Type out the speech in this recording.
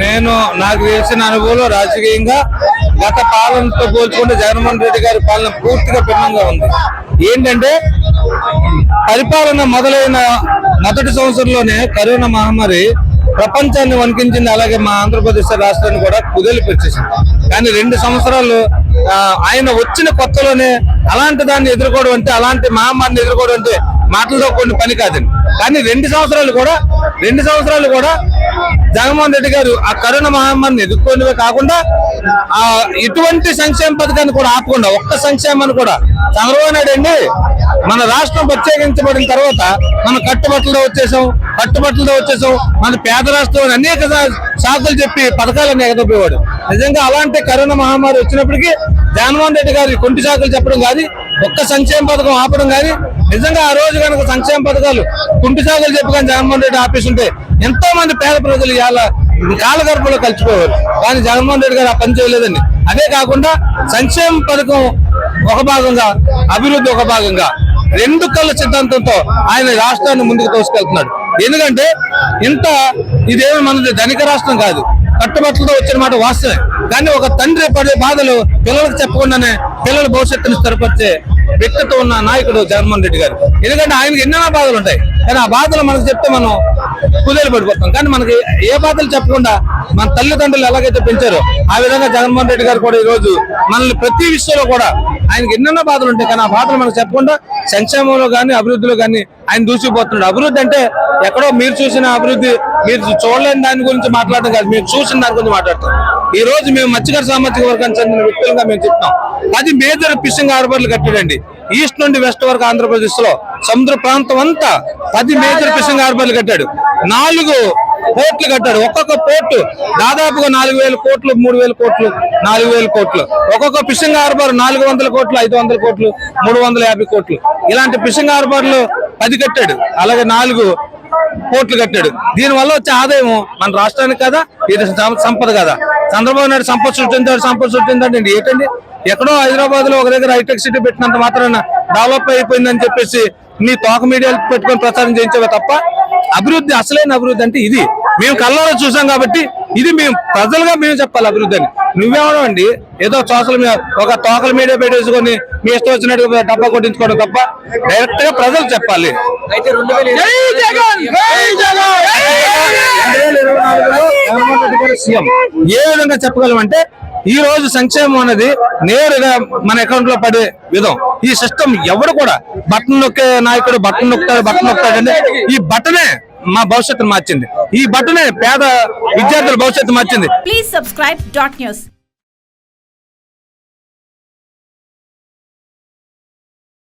నేను నాకు తెలిసిన అనుభవంలో రాజకీయంగా గత పాలనతో పోల్చుకుంటే జగన్మోహన్ రెడ్డి గారి పాలన పూర్తిగా భిన్నంగా ఉంది. ఏంటంటే పరిపాలన మొదలైన మొదటి సంవత్సరంలోనే కరోనా మహమ్మారి ప్రపంచాన్ని వణికించింది అలాగే మా ఆంధ్రప్రదేశ్ రాష్ట్రాన్ని కూడా కుదిలిపెట్టేసింది కానీ రెండు సంవత్సరాలు ఆయన వచ్చిన కొత్తలోనే అలాంటి దాన్ని ఎదుర్కోవడం అంటే అలాంటి మహమ్మారిని ఎదుర్కోవడం అంటే మాటలతో కొన్ని పని కాదండి. కానీ రెండు సంవత్సరాలు కూడా రెండు సంవత్సరాలు కూడా జగన్మోహన్ రెడ్డి గారు ఆ కరోనా మహమ్మారిని ఎదుర్కొనివే కాకుండా ఆ ఇటువంటి సంక్షేమ పథకాన్ని కూడా ఆపకుండా ఒక్క సంక్షేమాన్ని కూడా చంద్రబాబు నాయుడు అండి మన రాష్ట్రం ప్రత్యేకించబడిన తర్వాత మనం కట్టుబట్టలతో వచ్చేసాం కట్టుబట్టలతో వచ్చేసాం మన పేద రాష్ట్రం అనేక సాకులు చెప్పి పథకాలన్నీ ఎగదొప్పేవాడు నిజంగా అలాంటి కరోనా మహమ్మారి వచ్చినప్పటికీ జగన్మోహన్ రెడ్డి గారు కొంటి సాకులు చెప్పడం కాదు ఒక్క సంక్షేమ పథకం ఆపడం కానీ నిజంగా ఆ రోజు కనుక సంక్షేమ పథకాలు కుంటి సాగులు చెప్పి కానీ జగన్మోహన్ రెడ్డి ఆఫీస్ ఉంటే ఎంతో మంది పేద ప్రజలు ఇవాళ కాలగర్భంలో కలిసిపోయేవారు. కానీ జగన్మోహన్ రెడ్డి గారు ఆ పని చేయలేదండి. అదే కాకుండా సంక్షేమ పథకం ఒక భాగంగా అభివృద్ధి ఒక భాగంగా రెండు కళ్ళ సిద్ధాంతంతో ఆయన రాష్ట్రాన్ని ముందుకు తోసుకెళ్తున్నాడు. ఎందుకంటే ఇంత ఇదేమి మనది ధనిక రాష్ట్రం కాదు. కట్టుబట్టలతో వచ్చిన మాట వాస్తవే కానీ ఒక తండ్రి పడే బాధలు పిల్లలకు చెప్పకుండానే పిల్లల భవిష్యత్తును స్థిరపరిచే వ్యక్తిత్వం ఉన్న నాయకుడు జగన్మోహన్ రెడ్డి గారు. ఎందుకంటే ఆయనకి ఎన్నెన్నో బాధలు ఉంటాయి కానీ ఆ బాధలు మనకు చెప్తే మనం కుదేలు పడిపోతాం. కానీ మనకి ఏ బాధలు చెప్పకుండా మన తల్లిదండ్రులు ఎలాగైతే పెంచారో ఆ విధంగా జగన్మోహన్ రెడ్డి గారు కూడా ఈ రోజు మనల్ని ప్రతి విషయంలో కూడా ఆయనకి ఎన్నెన్నో బాధలు ఉంటాయి. కానీ ఆ బాధలు మనకు చెప్పకుండా సంక్షేమంలో కానీ అభివృద్ధిలో కానీ ఆయన దూసిపోతున్నాడు అభివృద్ధి అంటే ఎక్కడో మీరు చూసిన అభివృద్ధి మీరు చూడలేని దాని గురించి మాట్లాడటం కాదు. మీరు చూసిన దాని గురించి మాట్లాడతాం. ఈ రోజు మేము మత్స్యకార సామాజిక వర్గానికి చెందిన వ్యక్తులుగా మేము చెప్తాం అది మేజర్ ఫిషింగ్ హార్బర్లు కట్టాడండి. ఈస్ట్ నుండి వెస్ట్ వరకు ఆంధ్రప్రదేశ్లో సముద్ర ప్రాంతం అంతా పది మేజర్ ఫిషింగ్ హార్బర్లు కట్టాడు. నాలుగు పోర్ట్లు కట్టాడు. ఒక్కొక్క పోర్టు దాదాపుగా నాలుగు వేల కోట్లు మూడు వేల కోట్లు నాలుగు వేల కోట్లు. ఒక్కొక్క ఫిషింగ్ హార్బర్ నాలుగు వందల కోట్లు ఐదు వందల కోట్లు మూడు వందల యాభై కోట్లు. ఇలాంటి ఫిషింగ్ హార్బర్లు పది కట్టాడు. అలాగే నాలుగు కోట్లు కట్టాడు. దీనివల్ల వచ్చే ఆదాయం మన రాష్ట్రానికి కదా? ఇది సంపద కదా? చంద్రబాబు నాయుడు సంపద సృష్టించాడు సంపద సృష్టించాడు ఏంటండి? ఎక్కడో హైదరాబాద్లో ఒక దగ్గర హైటెక్ సిటీ పెట్టినంత మాత్రాన డెవలప్ అయిపోయిందని చెప్పేసి మీ తోక మీడియాలు పెట్టుకొని ప్రచారం చేయించేవే తప్ప అభివృద్ధి అసలైన అభివృద్ధి అంటే ఇది. మేము కళ్ళలో చూసాం కాబట్టి ఇది మేము ప్రజలుగా మేము చెప్పాలి అభివృద్ధి అని. నువ్వేమో అండి? ఏదో సోషల్ మీడియా ఒక తోకల మీడియా పెట్టేసుకొని మీ ఇష్టం వచ్చినట్టు డబ్బా కొట్టించుకోవడం తప్ప డైరెక్ట్గా ప్రజలు చెప్పాలి ఏ విధంగా చెప్పగలమంటే ఈ రోజు సంక్షేమం అనేది నేరుగా మన అకౌంట్లో పడే విధం. ఈ సిస్టమ్ ఎవడు కూడా బట్టన్ నొక్కే నాయకుడు బట్టన్ నొక్కుతాడు బట్టన్ నొక్కుతాడంటే ఈ బటనే మా భవిష్యత్తు మార్చింది. ఈ బటనే పేద విద్యార్థుల భవిష్యత్తు మార్చింది. Please subscribe.